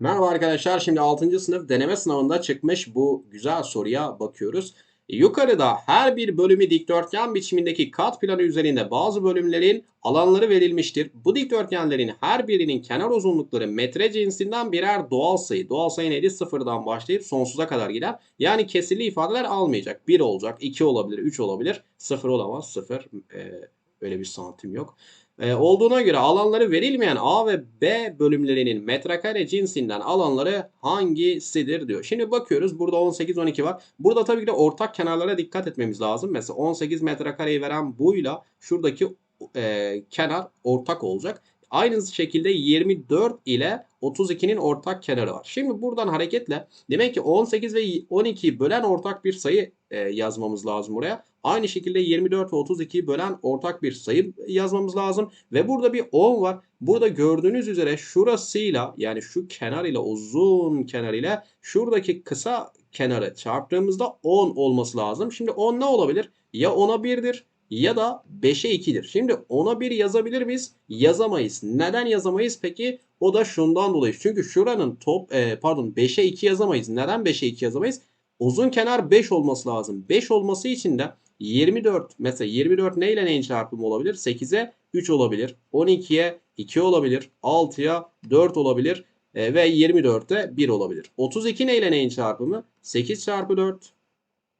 Merhaba arkadaşlar. Şimdi 6. sınıf deneme sınavında çıkmış bu güzel soruya bakıyoruz. Yukarıda her bir bölümü dikdörtgen biçimindeki kat planı üzerinde bazı bölümlerin alanları verilmiştir. Bu dikdörtgenlerin her birinin kenar uzunlukları metre cinsinden birer doğal sayı. Doğal sayı neydi? Sıfırdan başlayıp sonsuza kadar gider. Yani kesirli ifadeler almayacak. 1 olacak, 2 olabilir, 3 olabilir. 0 olamaz. 0 e, öyle bir santim yok. E, olduğuna göre alanları verilmeyen A ve B bölümlerinin metrekare cinsinden alanları hangisidir diyor. Şimdi bakıyoruz burada 18 12 var. Burada tabii ki de ortak kenarlara dikkat etmemiz lazım. Mesela 18 metrekareyi veren buyla şuradaki e, kenar ortak olacak. Aynı şekilde 24 ile 32'nin ortak kenarı var. Şimdi buradan hareketle demek ki 18 ve 12'yi bölen ortak bir sayı e, yazmamız lazım buraya. Aynı şekilde 24 ve 32'yi bölen ortak bir sayı yazmamız lazım. Ve burada bir 10 var. Burada gördüğünüz üzere şurasıyla yani şu kenar ile uzun kenar ile şuradaki kısa kenarı çarptığımızda 10 olması lazım. Şimdi 10 ne olabilir? Ya 10'a 1'dir ya da 5'e 2'dir. Şimdi 10'a 1 yazabilir miyiz? Yazamayız. Neden yazamayız peki? O da şundan dolayı. Çünkü şuranın top e, pardon 5'e 2 yazamayız. Neden 5'e 2 yazamayız? Uzun kenar 5 olması lazım. 5 olması için de 24 mesela 24 neyle neyin çarpımı olabilir? 8'e 3 olabilir. 12'ye 2 olabilir. 6'ya 4 olabilir. E, ve 24'e 1 olabilir. 32 neyle neyin çarpımı? 8 çarpı 4.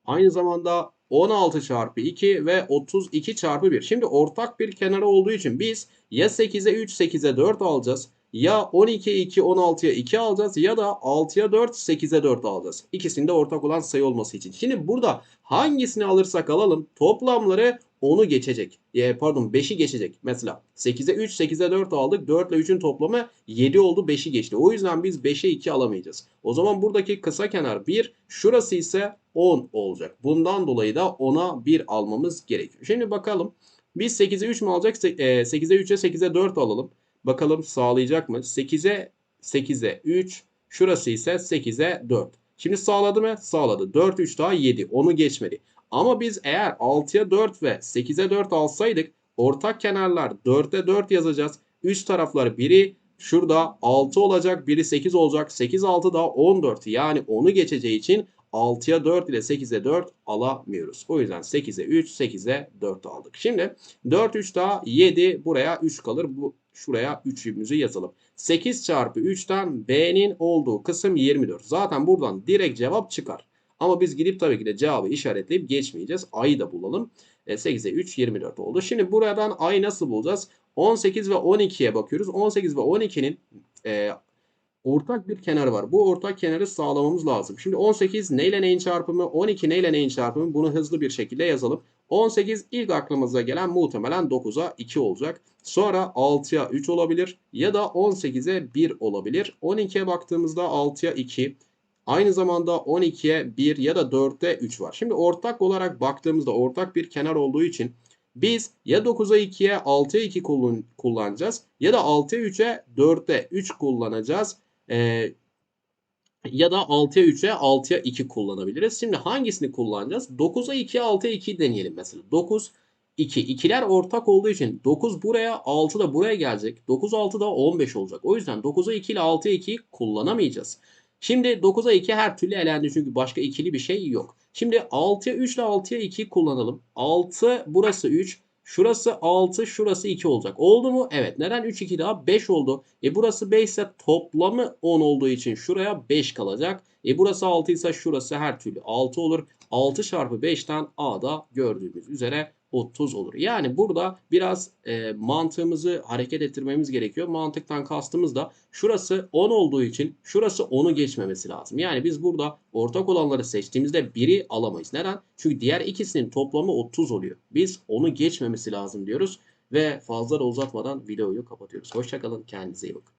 Aynı zamanda 16 çarpı 2 ve 32 çarpı 1. Şimdi ortak bir kenarı olduğu için biz ya 8'e 3 8'e 4 alacağız. Ya 12'ye 2 16'ya 2 alacağız ya da 6'ya 4 8'e 4 alacağız. İkisinde ortak olan sayı olması için. Şimdi burada hangisini alırsak alalım toplamları 10'u geçecek. E, pardon 5'i geçecek. Mesela 8'e 3 8'e 4 aldık. 4 ile 3'ün toplamı 7 oldu 5'i geçti. O yüzden biz 5'e 2 alamayacağız. O zaman buradaki kısa kenar 1 şurası ise 10 olacak. Bundan dolayı da 10'a 1 almamız gerekiyor. Şimdi bakalım. Biz 8'e 3 mü alacak? 8'e 3'e 8'e 4 alalım. Bakalım sağlayacak mı? 8'e 8'e 3. Şurası ise 8'e 4. Şimdi sağladı mı? Sağladı. 4 3 daha 7. Onu geçmedi. Ama biz eğer 6'ya 4 ve 8'e 4 alsaydık ortak kenarlar 4'e 4 yazacağız. Üst taraflar biri şurada 6 olacak, biri 8 olacak. 8 6 da 14. Yani onu geçeceği için 6'ya 4 ile 8'e 4 alamıyoruz. O yüzden 8'e 3, 8'e 4 aldık. Şimdi 4 3 daha 7 buraya 3 kalır. Bu şuraya 3'ümüzü yazalım. 8 çarpı 3'ten B'nin olduğu kısım 24. Zaten buradan direkt cevap çıkar. Ama biz gidip tabii ki de cevabı işaretleyip geçmeyeceğiz. A'yı da bulalım. E, 8'e 3 24 oldu. Şimdi buradan A'yı nasıl bulacağız? 18 ve 12'ye bakıyoruz. 18 ve 12'nin e, ortak bir kenarı var. Bu ortak kenarı sağlamamız lazım. Şimdi 18 neyle neyin çarpımı? 12 neyle neyin çarpımı? Bunu hızlı bir şekilde yazalım. 18 ilk aklımıza gelen muhtemelen 9'a 2 olacak. Sonra 6'ya 3 olabilir ya da 18'e 1 olabilir. 12'ye baktığımızda 6'ya 2, Aynı zamanda 12'ye 1 ya da 4'te 3 var. Şimdi ortak olarak baktığımızda ortak bir kenar olduğu için biz ya 9'a 2'ye 6'ya 2 kullanacağız ya da 6'ya 3'e 4'te 3 kullanacağız. Ee, ya da 6'ya 3'e 6'ya 2 kullanabiliriz. Şimdi hangisini kullanacağız? 9'a 2'ye 6'ya 2 deneyelim mesela. 9 2. İkiler ortak olduğu için 9 buraya 6 da buraya gelecek. 9 6 da 15 olacak. O yüzden 9'a 2 ile 6'ya 2 kullanamayacağız. Şimdi 9'a 2 her türlü elendi çünkü başka ikili bir şey yok. Şimdi 6'ya 3 ile 6'ya 2 kullanalım. 6 burası 3. Şurası 6, şurası 2 olacak. Oldu mu? Evet. Neden 3, 2 daha 5 oldu. E burası 5 ise toplamı 10 olduğu için şuraya 5 kalacak. E burası 6 ise şurası her türlü 6 olur. 6 çarpı 5'ten A'da gördüğümüz üzere 30 olur. Yani burada biraz e, mantığımızı hareket ettirmemiz gerekiyor. Mantıktan kastımız da şurası 10 olduğu için şurası 10'u geçmemesi lazım. Yani biz burada ortak olanları seçtiğimizde biri alamayız. Neden? Çünkü diğer ikisinin toplamı 30 oluyor. Biz onu geçmemesi lazım diyoruz. Ve fazla da uzatmadan videoyu kapatıyoruz. Hoşçakalın. Kendinize iyi bakın.